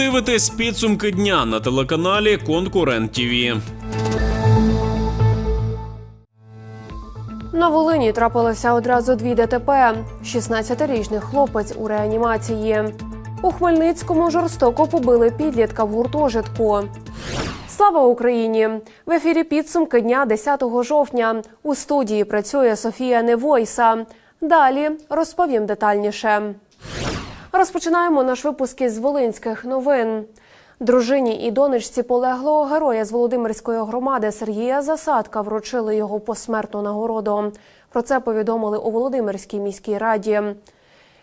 дивитесь підсумки дня на телеканалі Конкурент ТІВІ. На Волині трапилося одразу дві ДТП. 16-річний хлопець у реанімації. У Хмельницькому жорстоко побили підлітка в гуртожитку. Слава Україні! В ефірі підсумки дня 10 жовтня. У студії працює Софія Невойса. Далі розповім детальніше. Розпочинаємо наш випуск із волинських новин. Дружині і донечці полеглого героя з Володимирської громади Сергія Засадка вручили його посмертну нагороду. Про це повідомили у Володимирській міській раді.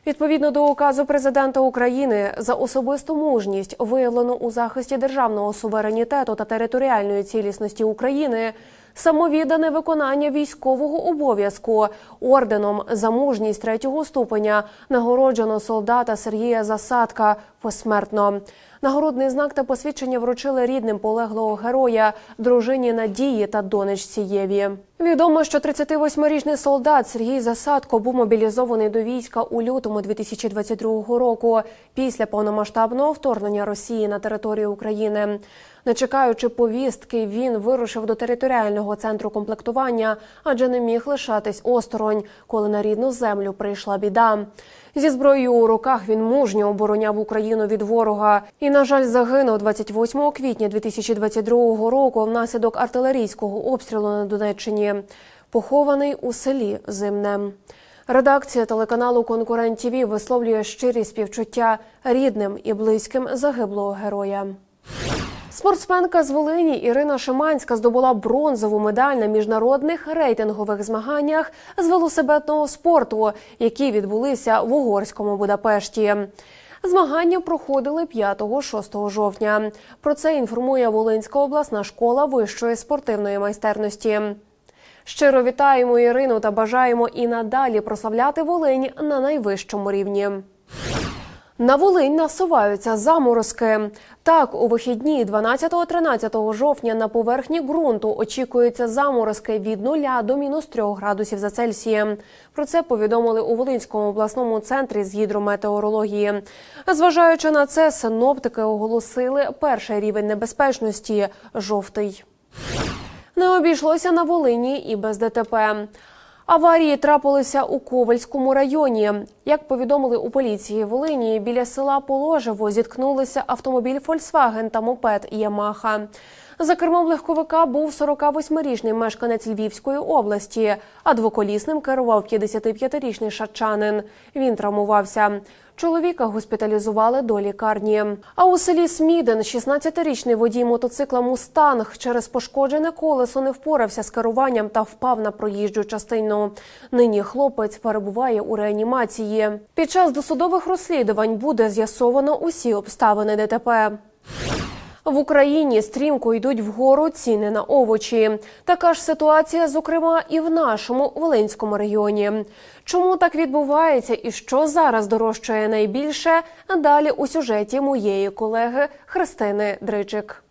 Відповідно до указу президента України за особисту мужність, виявлену у захисті державного суверенітету та територіальної цілісності України, самовіддане виконання військового обов'язку. Орденом за мужність третього ступеня нагороджено солдата Сергія Засадка посмертно. Нагородний знак та посвідчення вручили рідним полеглого героя, дружині Надії та донечці Єві. Відомо, що 38-річний солдат Сергій Засадко був мобілізований до війська у лютому 2022 року після повномасштабного вторгнення Росії на територію України. Не чекаючи повістки, він вирушив до територіального центру комплектування, адже не міг лишатись осторонь, коли на рідну землю прийшла біда. Зі зброєю у руках він мужньо обороняв Україну від ворога і, на жаль, загинув 28 квітня 2022 року внаслідок артилерійського обстрілу на Донеччині, похований у селі Зимне. Редакція телеканалу Конкурент ТІВІ висловлює щирі співчуття рідним і близьким загиблого героя. Спортсменка з Волині Ірина Шиманська здобула бронзову медаль на міжнародних рейтингових змаганнях з велосипедного спорту, які відбулися в угорському Будапешті. Змагання проходили 5-6 жовтня. Про це інформує Волинська обласна школа вищої спортивної майстерності. Щиро вітаємо Ірину та бажаємо і надалі прославляти Волинь на найвищому рівні. На Волинь насуваються заморозки. Так, у вихідні 12-13 жовтня на поверхні ґрунту очікуються заморозки від 0 до мінус 3 градусів за Цельсієм. Про це повідомили у Волинському обласному центрі з гідрометеорології. Зважаючи на це, синоптики оголосили перший рівень небезпечності жовтий. Не обійшлося на Волині і без ДТП. Аварії трапилися у Ковальському районі. Як повідомили у поліції Волині, біля села Положево зіткнулися автомобіль Фольксваген та мопед Ямаха. За кермом легковика був 48-річний мешканець Львівської області, а двоколісним керував 55-річний шатчанин. Він травмувався. Чоловіка госпіталізували до лікарні. А у селі Сміден 16-річний водій мотоцикла Мустанг через пошкоджене колесо не впорався з керуванням та впав на проїжджу частину. Нині хлопець перебуває у реанімації. Під час досудових розслідувань буде з'ясовано усі обставини ДТП. В Україні стрімко йдуть вгору ціни на овочі. Така ж ситуація, зокрема, і в нашому Волинському регіоні. Чому так відбувається і що зараз дорожчає найбільше? Далі у сюжеті моєї колеги Христини Дричик.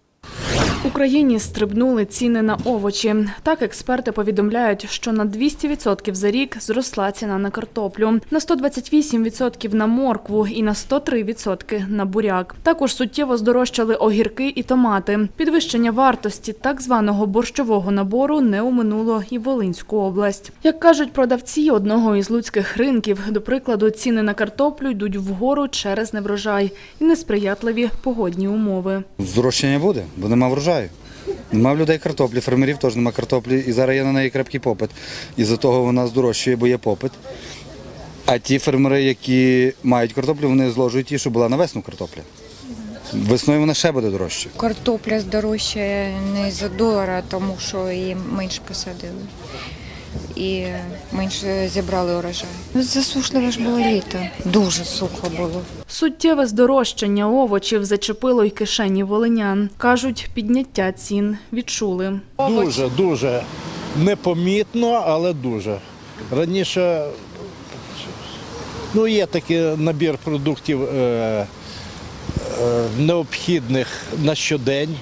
Україні стрибнули ціни на овочі. Так експерти повідомляють, що на 200% за рік зросла ціна на картоплю, на 128% на моркву і на 103% на буряк. Також суттєво здорожчали огірки і томати. Підвищення вартості так званого борщового набору не оминуло і Волинську область. Як кажуть продавці одного із луцьких ринків, до прикладу, ціни на картоплю йдуть вгору через неврожай і несприятливі погодні умови. Зрощення буде, бо нема врожаю. Нема в людей картоплі, фермерів теж нема картоплі, і зараз є на неї крепкий попит. І за того вона здорожчує, бо є попит. А ті фермери, які мають картоплю, вони зложують ті, що була на весну картопля. Весною вона ще буде дорожче. Картопля здорожчає не за долара, тому що її менше посадили і менше зібрали урожай. Ну, Засушливе ж було літо, дуже сухо було. Суттєве здорожчання овочів зачепило й кишені волинян. Кажуть, підняття цін відчули. Дуже, дуже непомітно, але дуже. Раніше ну, є такий набір продуктів е, е, необхідних на щодень.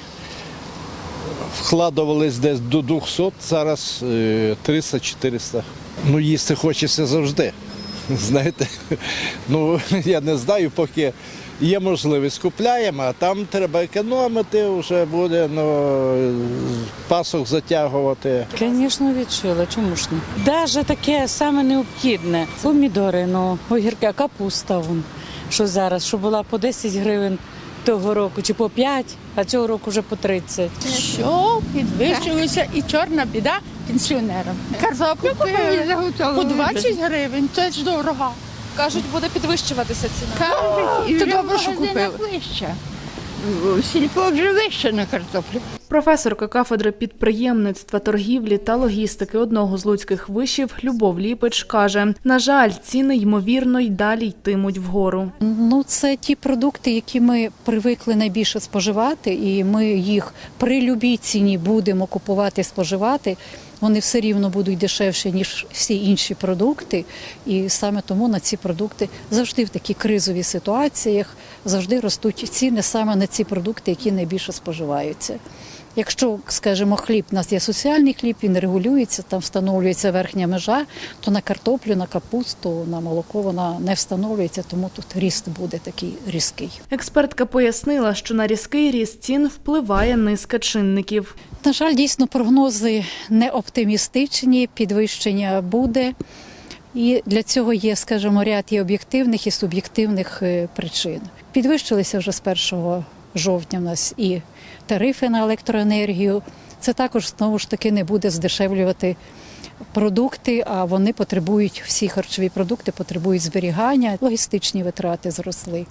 Вкладувались десь до 200, зараз е, 300-400. Ну, їсти хочеться завжди. Знаєте, ну я не знаю, поки є можливість, купляємо, а там треба економити, вже буде ну, пасок затягувати. Звісно, відчула. Чому ж не? Даже таке саме необхідне. Помідори, ну, огірки, капуста, вон, що зараз, що була по 10 гривень того року, чи по 5, а цього року вже по 30. Що підвищилося і чорна біда пенсіонерам. Картоплю купили по 20 гривень, це ж дорого. Кажуть, буде підвищуватися ціна. Кажуть, Це добре, що купили. Вище. Сільпо вже вище на картоплю. Професорка кафедри підприємництва, торгівлі та логістики одного з луцьких вишів Любов Ліпич каже: на жаль, ціни ймовірно й далі йтимуть вгору. Ну, це ті продукти, які ми привикли найбільше споживати, і ми їх при любій ціні будемо купувати, споживати. Вони все рівно будуть дешевші, ніж всі інші продукти. І саме тому на ці продукти завжди в такій кризовій ситуаціях завжди ростуть ціни саме на ці продукти, які найбільше споживаються. Якщо, скажімо, хліб у нас є соціальний хліб, він регулюється, там встановлюється верхня межа, то на картоплю, на капусту, на молоко вона не встановлюється, тому тут ріст буде такий різкий. Експертка пояснила, що на різкий ріст цін впливає низка чинників. На жаль, дійсно прогнози не оптимістичні, підвищення буде. І для цього є, скажімо, ряд і об'єктивних, і суб'єктивних е, причин. Підвищилися вже з 1 жовтня в нас і тарифи на електроенергію. Це також знову ж таки не буде здешевлювати продукти, а вони потребують, всі харчові продукти потребують зберігання, логістичні витрати зросли.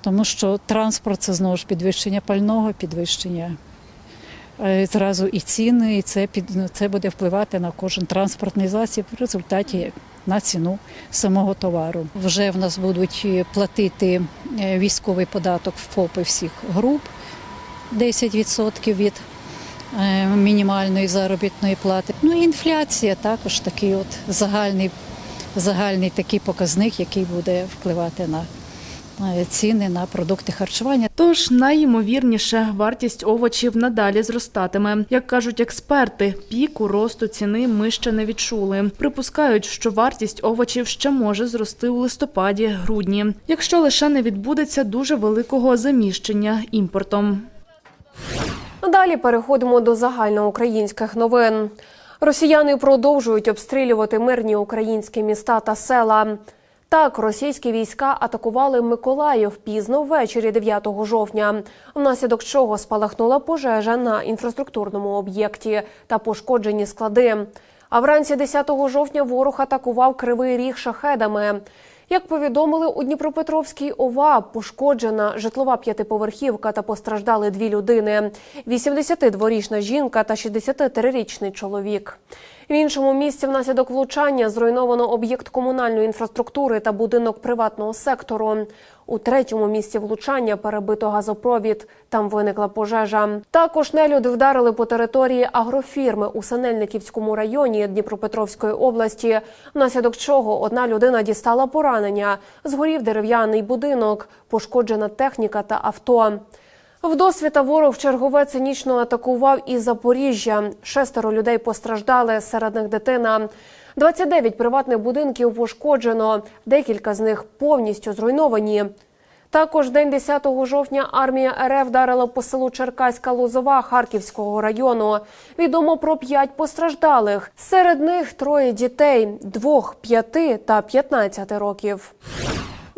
Тому що транспорт це знову ж підвищення пального, підвищення е, зразу і ціни, і це під ну, це буде впливати на кожен транспортний засіб в результаті на ціну самого товару. Вже в нас будуть е, платити е, військовий податок в ФОПи всіх груп 10% від е, мінімальної заробітної плати. Ну і інфляція також такий от загальний, загальний такий показник, який буде впливати на ціни на продукти харчування. Тож найімовірніше вартість овочів надалі зростатиме. Як кажуть експерти, піку росту ціни ми ще не відчули. Припускають, що вартість овочів ще може зрости у листопаді-грудні, якщо лише не відбудеться дуже великого заміщення імпортом. Далі переходимо до загальноукраїнських новин. Росіяни продовжують обстрілювати мирні українські міста та села. Так, російські війська атакували Миколаїв пізно ввечері 9 жовтня, внаслідок чого спалахнула пожежа на інфраструктурному об'єкті та пошкоджені склади. А вранці 10 жовтня ворог атакував кривий ріг шахедами. Як повідомили у Дніпропетровській ОВА, пошкоджена житлова п'ятиповерхівка та постраждали дві людини: 82-річна жінка та 63-річний чоловік. В іншому місці внаслідок влучання зруйновано об'єкт комунальної інфраструктури та будинок приватного сектору. У третьому місці влучання перебито газопровід. Там виникла пожежа. Також нелюди вдарили по території агрофірми у Синельниківському районі Дніпропетровської області, внаслідок чого одна людина дістала поранення. Згорів дерев'яний будинок, пошкоджена техніка та авто. Вдосвіта ворог чергове цинічно атакував і Запоріжжя. Шестеро людей постраждали, серед них дитина. 29 приватних будинків пошкоджено, декілька з них повністю зруйновані. Також день 10 жовтня армія РФ вдарила по селу Черкаська Лозова Харківського району. Відомо про п'ять постраждалих. Серед них троє дітей двох, п'яти та 15 років.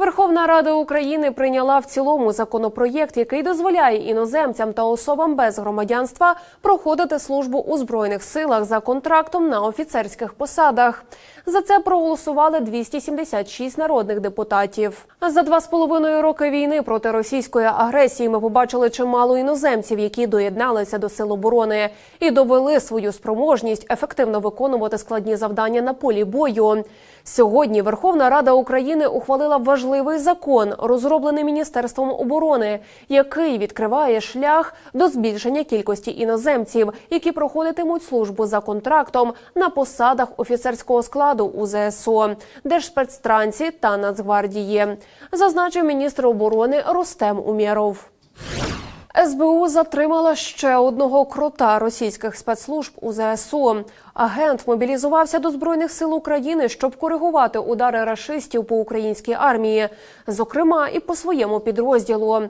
Верховна Рада України прийняла в цілому законопроєкт, який дозволяє іноземцям та особам без громадянства проходити службу у збройних силах за контрактом на офіцерських посадах. За це проголосували 276 народних депутатів. За два з половиною роки війни проти російської агресії ми побачили чимало іноземців, які доєдналися до сил оборони і довели свою спроможність ефективно виконувати складні завдання на полі бою. Сьогодні Верховна Рада України ухвалила важливий закон, розроблений Міністерством оборони, який відкриває шлях до збільшення кількості іноземців, які проходитимуть службу за контрактом на посадах офіцерського складу у ЗСУ, Держспецтранці та Нацгвардії, зазначив міністр оборони Рустем Умєров. СБУ затримала ще одного крота російських спецслужб у ЗСУ. Агент мобілізувався до збройних сил України, щоб коригувати удари рашистів по українській армії, зокрема і по своєму підрозділу.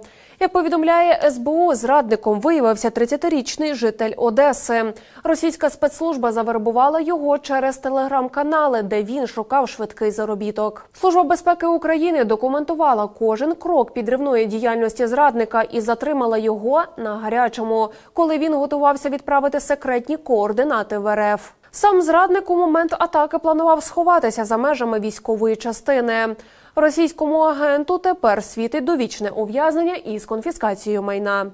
Як повідомляє СБУ, зрадником виявився 30-річний житель Одеси. Російська спецслужба завербувала його через телеграм-канали, де він шукав швидкий заробіток. Служба безпеки України документувала кожен крок підривної діяльності зрадника і затримала його на гарячому, коли він готувався відправити секретні координати в РФ. Сам зрадник у момент атаки планував сховатися за межами військової частини. Російському агенту тепер світить довічне ув'язнення із конфіскацією майна.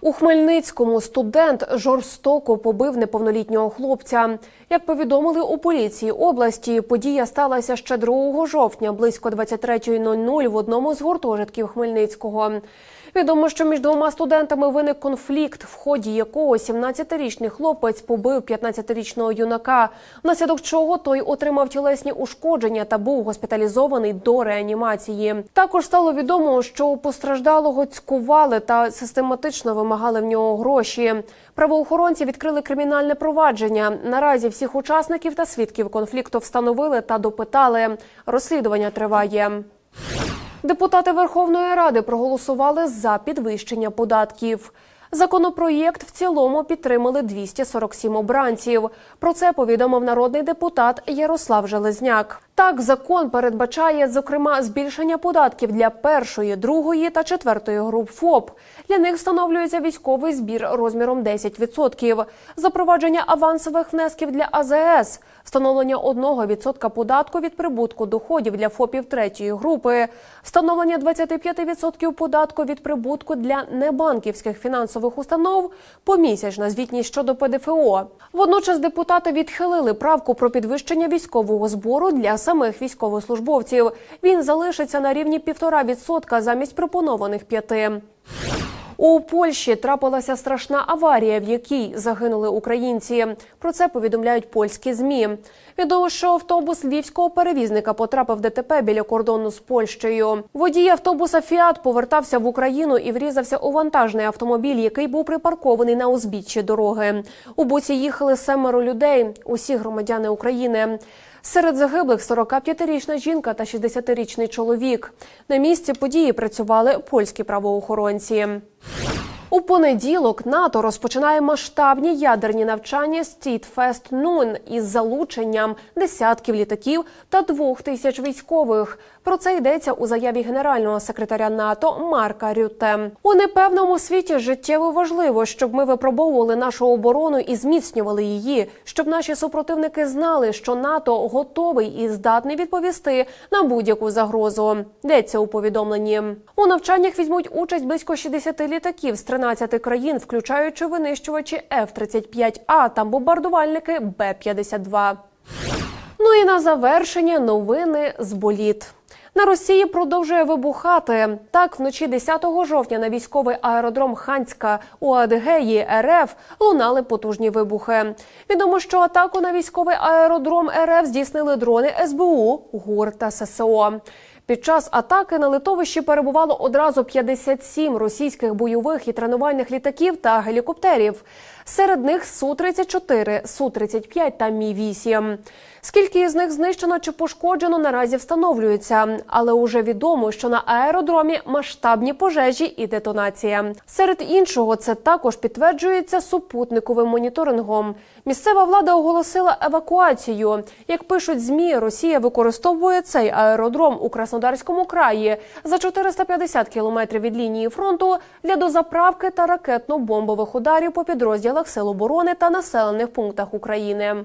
У Хмельницькому студент жорстоко побив неповнолітнього хлопця. Як повідомили у поліції області, подія сталася ще 2 жовтня близько 23.00 в одному з гуртожитків Хмельницького. Відомо, що між двома студентами виник конфлікт, в ході якого 17-річний хлопець побив 15-річного юнака, внаслідок чого той отримав тілесні ушкодження та був госпіталізований до реанімації. Також стало відомо, що у постраждалого цькували та систематично вимагали в нього гроші. Правоохоронці відкрили кримінальне провадження. Наразі всіх учасників та свідків конфлікту встановили та допитали. Розслідування триває. Депутати Верховної Ради проголосували за підвищення податків. Законопроєкт в цілому підтримали 247 обранців. Про це повідомив народний депутат Ярослав Железняк. Так, закон передбачає, зокрема, збільшення податків для першої, другої та четвертої груп ФОП. Для них встановлюється військовий збір розміром 10%, запровадження авансових внесків для АЗС, встановлення 1% податку від прибутку доходів для ФОПів третьої групи, встановлення 25% податку від прибутку для небанківських фінансових установ, помісячна звітність щодо ПДФО. Водночас депутати відхилили правку про підвищення військового збору для самих військовослужбовців. Він залишиться на рівні 1,5% замість пропонованих 5%. У Польщі трапилася страшна аварія, в якій загинули українці. Про це повідомляють польські змі. Відомо, що автобус львівського перевізника потрапив в ДТП біля кордону з Польщею. Водій автобуса Фіат повертався в Україну і врізався у вантажний автомобіль, який був припаркований на узбіччі дороги. У буці їхали семеро людей, усі громадяни України. Серед загиблих 45-річна жінка та 60-річний чоловік. На місці події працювали польські правоохоронці. У понеділок НАТО розпочинає масштабні ядерні навчання Стітфест Нун із залученням десятків літаків та двох тисяч військових. Про це йдеться у заяві генерального секретаря НАТО Марка Рюте. У непевному світі життєво важливо, щоб ми випробовували нашу оборону і зміцнювали її, щоб наші супротивники знали, що НАТО готовий і здатний відповісти на будь-яку загрозу. Йдеться у повідомленні. У навчаннях візьмуть участь близько 60 літаків з 13 країн, включаючи винищувачі F-35А та бомбардувальники Б-52. Ну і на завершення новини з боліт. На Росії продовжує вибухати. Так, вночі 10 жовтня на військовий аеродром Ханська у Адигеї РФ лунали потужні вибухи. Відомо, що атаку на військовий аеродром РФ здійснили дрони СБУ, ГУР та ССО. Під час атаки на литовищі перебувало одразу 57 російських бойових і тренувальних літаків та гелікоптерів. Серед них Су-34, Су-35 та Мі-8. Скільки із них знищено чи пошкоджено, наразі встановлюється, але уже відомо, що на аеродромі масштабні пожежі і детонація. Серед іншого, це також підтверджується супутниковим моніторингом. Місцева влада оголосила евакуацію. Як пишуть змі, Росія використовує цей аеродром у Краснодарському краї за 450 кілометрів від лінії фронту для дозаправки та ракетно-бомбових ударів по підрозділах Сил оборони та населених пунктах України.